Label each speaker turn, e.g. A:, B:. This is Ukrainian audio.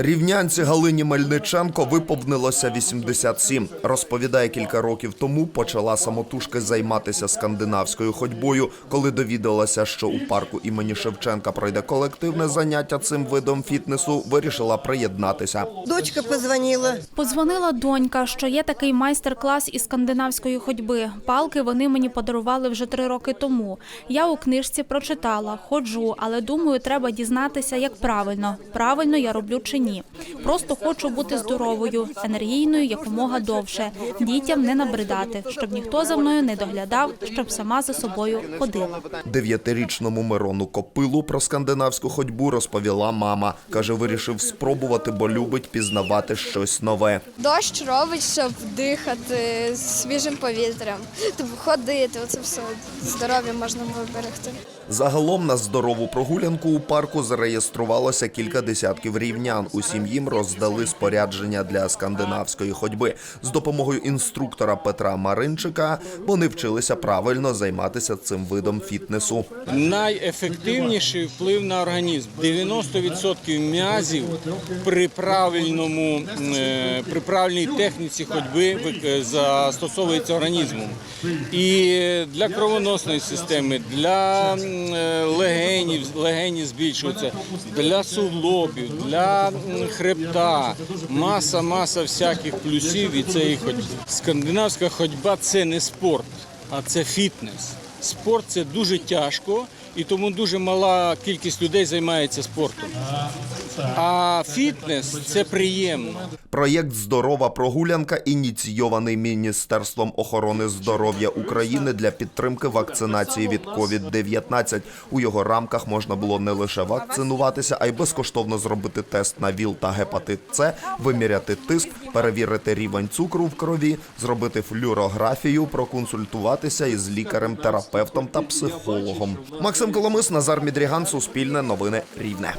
A: Рівнянці Галині Мельниченко виповнилося 87. Розповідає, кілька років тому почала самотужки займатися скандинавською ходьбою, коли довідалася, що у парку імені Шевченка пройде колективне заняття цим видом фітнесу, вирішила приєднатися.
B: Дочка позвонила.
C: Подзвонила донька, що є такий майстер-клас із скандинавської ходьби. Палки вони мені подарували вже три роки тому. Я у книжці прочитала, ходжу, але думаю, треба дізнатися, як правильно. Правильно я роблю чи ні. Просто хочу бути здоровою, енергійною якомога довше, дітям не набридати, щоб ніхто за мною не доглядав, щоб сама за собою ходила.
A: Дев'ятирічному Мирону Копилу про скандинавську ходьбу розповіла мама. Каже, вирішив спробувати, бо любить пізнавати щось нове.
D: Дощ робить, щоб дихати свіжим повітрям, тобто ходити, оце все здоров'я можна виберегти.
A: Загалом на здорову прогулянку у парку зареєструвалося кілька десятків рівнян. Усім їм роздали спорядження для скандинавської ходьби. З допомогою інструктора Петра Маринчика вони вчилися правильно займатися цим видом фітнесу.
E: Найефективніший вплив на організм. 90% м'язів при правильному е, при правильній техніці ходьби е, застосовується організмом. І для кровоносної системи, для е, легенів, легені збільшуються, для суглобів, для хребта. Маса, маса всяких плюсів І це і ходьба. Скандинавська ходьба це не спорт, а це фітнес. Спорт це дуже тяжко, і тому дуже мала кількість людей займається спортом. А фітнес це приємно.
A: Проєкт Здорова прогулянка ініційований Міністерством охорони здоров'я України для підтримки вакцинації від COVID-19. У його рамках можна було не лише вакцинуватися, а й безкоштовно зробити тест на ВІЛ та гепатит С, виміряти тиск, перевірити рівень цукру в крові, зробити флюорографію, проконсультуватися із лікарем, терапевтом та психологом. Максим Коломис, Назар Мідріган, Суспільне новини Рівне.